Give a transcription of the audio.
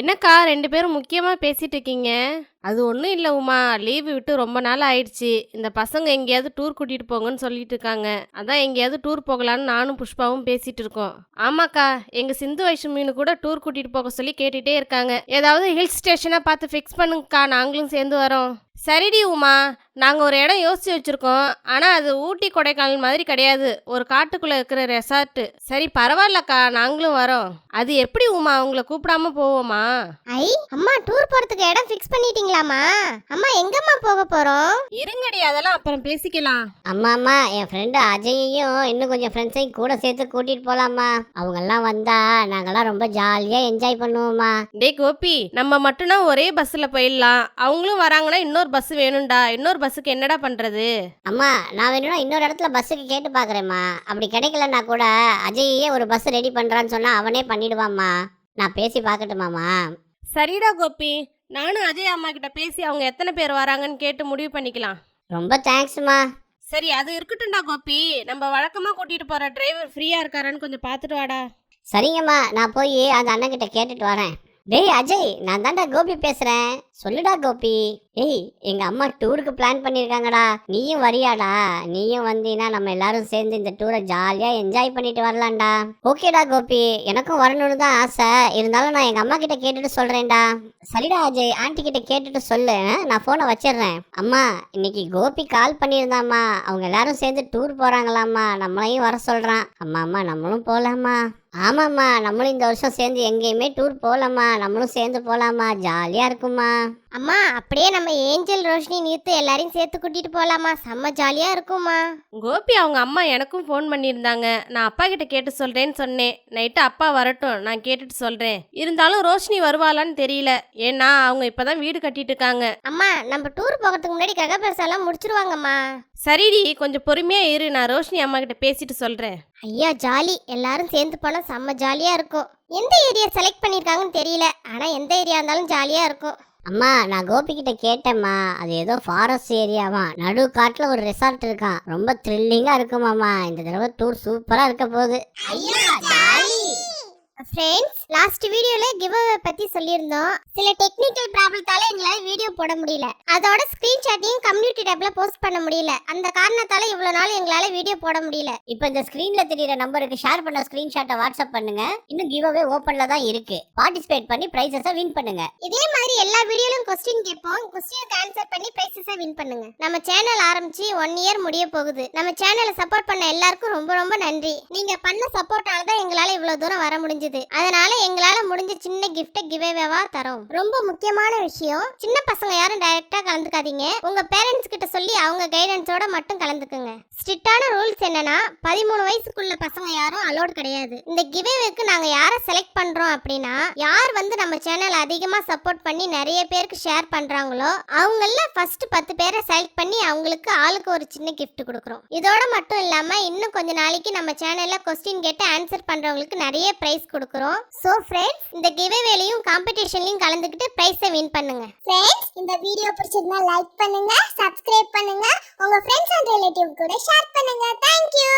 என்னக்கா ரெண்டு பேரும் முக்கியமாக பேசிட்டு இருக்கீங்க அது ஒன்றும் இல்லை உமா. லீவு விட்டு ரொம்ப நாள் ஆயிடுச்சு. இந்த பசங்க எங்கேயாவது டூர் கூட்டிகிட்டு போங்கன்னு சொல்லிட்டு இருக்காங்க அதான் எங்கேயாவது டூர் போகலான்னு நானும் புஷ்பாவும் பேசிட்டு இருக்கோம் ஆமாக்கா. எங்கள் சிந்து வைஷ்ணவினு கூட டூர் கூட்டிகிட்டு போக சொல்லி கேட்டுகிட்டே இருக்காங்க. ஏதாவது ஹில் ஸ்டேஷனாக பார்த்து ஃபிக்ஸ் பண்ணுங்கக்கா. நாங்களும் சேர்ந்து வரோம். சரிடி உமா நாங்கள் ஒரு இடம் யோசிச்சு வச்சுருக்கோம். ஆனால் அது ஊட்டி கொடைக்கானல் மாதிரி கிடையாது. ஒரு காட்டுக்குள்ளே இருக்கிற ரெசார்ட்டு சரி பரவாயில்லக்கா நாங்களும் வரோம். அது எப்படி உமா உங்களை கூப்பிடாம போவோமா? ஐ அம்மா டூர் போறதுக்கு இடம் ஃபிக்ஸ் பண்ணிட்டீங்களாமா அம்மா எங்கம்மா போக போறோம்? இருங்கடி அதெல்லாம் அப்புறம் பேசிக்கலாம். அம்மா அம்மா என் ஃப்ரெண்டு அஜயையும் இன்னும் கொஞ்சம் ஃப்ரெண்ட்ஸையும் கூட சேர்த்து கூட்டிட்டு போலாமா அவங்க எல்லாம் வந்தா நாங்கெல்லாம் ரொம்ப ஜாலியா என்ஜாய் பண்ணுவோம்மா. டே கோபி நம்ம மட்டும்னா ஒரே பஸ்ஸில் போயிடலாம். அவங்களும் வராங்கன்னா இன்னொரு பஸ் வேணும்டா. இன்னொரு பஸ்ஸுக்கு என்னடா பண்ணுறது அம்மா நான் வேணும்னா இன்னொரு இடத்துல பஸ்ஸுக்கு கேட்டு பார்க்குறேம்மா அப்படி கிடைக்கலன்னா கூட அஜய்யே ஒரு பஸ் ரெடி பண்ணுறான்னு சொன்னால் அவனே பண்ணிடுவாம்மா நான் பேசி பார்க்கட்டுமாம்மா சரிடா கோபி. நானும் அஜய் அம்மா கிட்ட பேசி அவங்க எத்தனை பேர் வராங்கன்னு கேட்டு முடிவு பண்ணிக்கலாம். ரொம்ப தேங்க்ஸ்மா. சரி அது இருக்கட்டும்டா கோபி. நம்ம வழக்கமாக கூட்டிகிட்டு போகிற டிரைவர் ஃப்ரீயாக இருக்காரான்னு கொஞ்சம் பார்த்துட்டு வாடா. சரிங்கம்மா நான் போய் அந்த அண்ணன்கிட்ட கேட்டுட்டு வரேன். டேய் அஜய் நான் தான்டா கோபி பேசுறேன். சொல்லுடா கோபி. ஏய் எங்க அம்மா டூருக்கு பிளான் பண்ணிருக்காங்கடா. நீயும் வரியாடா. நீயும் வந்தீங்கன்னா நம்ம எல்லாரும் சேர்ந்து இந்த டூரை ஜாலியா என்ஜாய் பண்ணிட்டு வரலாம்டா. ஓகேடா கோபி. எனக்கும் வரணும்னு தான் ஆசை. இருந்தாலும் நான் எங்க அம்மா கிட்ட கேட்டுட்டு சொல்றேன்டா. சரிடா அஜய். ஆண்டி கிட்ட கேட்டுட்டு சொல்லு. நான் போனை வச்சிடுறேன். அம்மா இன்னைக்கு கோபி கால் பண்ணியிருந்தாம்மா. அவங்க எல்லாரும் சேர்ந்து டூர் போறாங்களாம்மா. நம்மளையும் வர சொல்றான். அம்மா அம்மா நம்மளும் போலாமா ஆமாம்மா நம்மளும் இந்த வருஷம் சேர்ந்து எங்கேயுமே டூர் போகலாமா நம்மளும் சேர்ந்து போகலாமா ஜாலியாக இருக்குமா அம்மா அப்படியே நம்ம ஏஞ்சல் ரோஷினி நீத்து எல்லாரையும் சேர்த்து கூட்டிட்டு போகலாமா செம்ம ஜாலியாக இருக்குமா கோபி அவங்க அம்மா எனக்கும் ஃபோன் பண்ணியிருந்தாங்க. நான் அப்பா கிட்ட கேட்டு சொல்கிறேன்னு சொன்னேன். நைட்டு அப்பா வரட்டும் நான் கேட்டுட்டு சொல்கிறேன் இருந்தாலும் ரோஷினி வருவாளான்னு தெரியல. ஏன்னா அவங்க இப்போ தான் வீடு கட்டிட்டு இருக்காங்க. அம்மா நம்ம டூர் போகிறதுக்கு முன்னாடி ககப்பெருசெல்லாம் முடிச்சிருவாங்கம்மா. சரிடி கொஞ்சம் பொறுமையாக இரு. நான் ரோஷினி அம்மா கிட்ட பேசிட்டு சொல்கிறேன் ஐயா ஜாலி. எல்லாரும் சேர்ந்து போனால் செம்ம ஜாலியாக இருக்கும். எந்த ஏரியா செலக்ட் பண்ணியிருக்காங்கன்னு தெரியல. ஆனால் எந்த ஏரியா இருந்தாலும் ஜாலியாக இருக்கும். அம்மா நான் கோபி கிட்ட கேட்டேம்மா. அது ஏதோ ஃபாரஸ்ட் ஏரியாவா நடு காட்டுல ஒரு ரெசார்ட் இருக்கான் ரொம்ப த்ரில்லிங்கா இருக்குமாமா இந்த தடவை டூர் சூப்பரா இருக்க போகுது. ஃப்ரெண்ட்ஸ் லாஸ்ட் வீடியோல கிவ் அவே பத்தி சொல்லியிருந்தோம். சில டெக்னிக்கல் ப்ராப்ளத்தால எங்களால வீடியோ போட முடியல. அதோட ஸ்கிரீன்ஷாட்டையும் கம்யூனிட்டி டேப்ல போஸ்ட் பண்ண முடியல. அந்த காரணத்தால இவ்வளவு நாள் எங்களால வீடியோ போட முடியல. இப்போ இந்த ஸ்கிரீன்ல தெரியற நம்பருக்கு ஷேர் பண்ண ஸ்கிரீன்ஷாட்டை வாட்ஸ்அப் பண்ணுங்க. இன்னும் கிவ் அவே ஓபன்ல தான் இருக்கு. பார்ட்டிசிபேட் பண்ணி பிரைசஸ வின் பண்ணுங்க. இதே மாதிரி எல்லா வீடியோலயும் கொஸ்டின் கேட்போம். கொஸ்டினுக்கு ஆன்சர் பண்ணி பிரைசஸ வின் பண்ணுங்க. நம்ம சேனல் ஆரம்பிச்சு ஒன் இயர் முடிய போகுது. நம்ம சேனலை சப்போர்ட் பண்ண எல்லாருக்கும் ரொம்ப ரொம்ப நன்றி. நீங்க பண்ண சப்போர்ட்டால தான் எங்களால இவ்வளவு தூரம் வர முடிஞ்சது. அதனால எங்களால முடிஞ்ச சின்ன கிஃப்ட கிவேவேவா தரோம். ரொம்ப முக்கியமான விஷயம் சின்ன பசங்க யாரும் டைரக்டா கலந்துக்காதீங்க. உங்க பேரண்ட்ஸ் கிட்ட சொல்லி அவங்க கைடன்ஸோட மட்டும் கலந்துக்குங்க. ஸ்ட்ரிக்டான ரூல்ஸ் என்னன்னா பதிமூணு வயசுக்குள்ள பசங்க யாரும் அலோட் கிடையாது. இந்த கிவேவேக்கு நாங்க யாரை செலக்ட் பண்றோம் அப்படின்னா யார் வந்து நம்ம சேனல் அதிகமா சப்போர்ட் பண்ணி நிறைய பேருக்கு ஷேர் பண்றாங்களோ அவங்கள ஃபர்ஸ்ட் பத்து பேரை செலக்ட் பண்ணி அவங்களுக்கு ஆளுக்கு ஒரு சின்ன கிஃப்ட் கொடுக்குறோம். இதோட மட்டும் இல்லாம இன்னும் கொஞ்ச நாளைக்கு நம்ம சேனல்ல கொஸ்டின் கேட்டு ஆன்சர் பண்றவங்களுக்கு நிறைய பிரைஸ் கொடுக்குறோம். சோ ஃப்ரெண்ட்ஸ் இந்த கிவேவேலையும் காம்படிஷன்லயும் கலந்துக்கிட்டு ப்ரைஸை வின் பண்ணுங்க. ஃப்ரெண்ட்ஸ் இந்த வீடியோ பிடிச்சிருந்தா லைக் பண்ணுங்க சப்ஸ்கிரைப் பண்ணுங்க. உங்க ஃப்ரெண்ட்ஸ் அண்ட் ரிலேட்டிவ் கூட ஷேர் பண்ணுங்க. Thank you